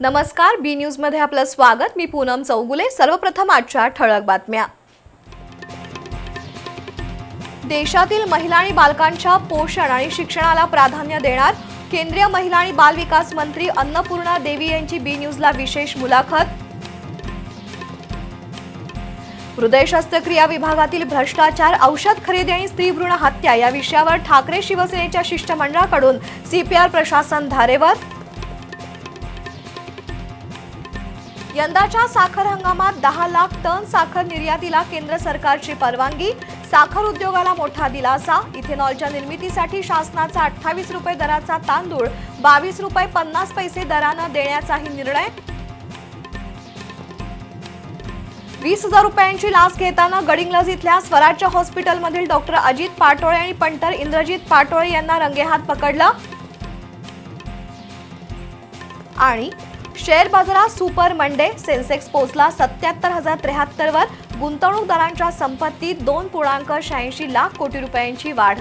नमस्कार बी न्यूजमध्ये आपलं स्वागत. मी पूनम चौगुले. सर्वप्रथम आजच्या ठळक बातम्या. देशातील महिला आणि बालकांच्या पोषण आणि शिक्षणाला प्राधान्य देणार केंद्रीय महिला आणि बाल विकास मंत्री अन्नपूर्णा देवी यांची बी न्यूजला विशेष मुलाखत. हृदय शस्त्रक्रिया विभागातील भ्रष्टाचार औषध खरेदी आणि स्त्री भ्रूण हत्या या विषयावर ठाकरे शिवसेनेच्या शिष्टमंडळाकडून सीपीआर प्रशासन धारेवर. यंदाच्या साखर हंगामात दहा लाख टन साखर निर्यातीला केंद्र सरकारची परवानगी. साखर उद्योगाला मोठा दिलासा. इथेनॉलच्या निर्मितीसाठी शासनाचा अठ्ठावीस रुपये दराचा तांदूळ बावीस रुपये पन्नास पैसे दरानं देण्याचाही निर्णय. वीस हजार रुपयांची लाच घेताना गडिंग्लज इथल्या स्वराज्य हॉस्पिटलमधील डॉक्टर अजित पाटोळे आणि पंटर इंद्रजित पाटोळे यांना रंगेहात पकडलं. आणि शेअर बाजारात सुपर मंडे सेन्सेक्स पोहोचला सत्याहत्तर हजार त्र्याहत्तर वर गुंतवणूकदारांच्या संपत्तीत दोन पूर्णांक शहाऐंशी लाख कोटी रुपयांची वाढ.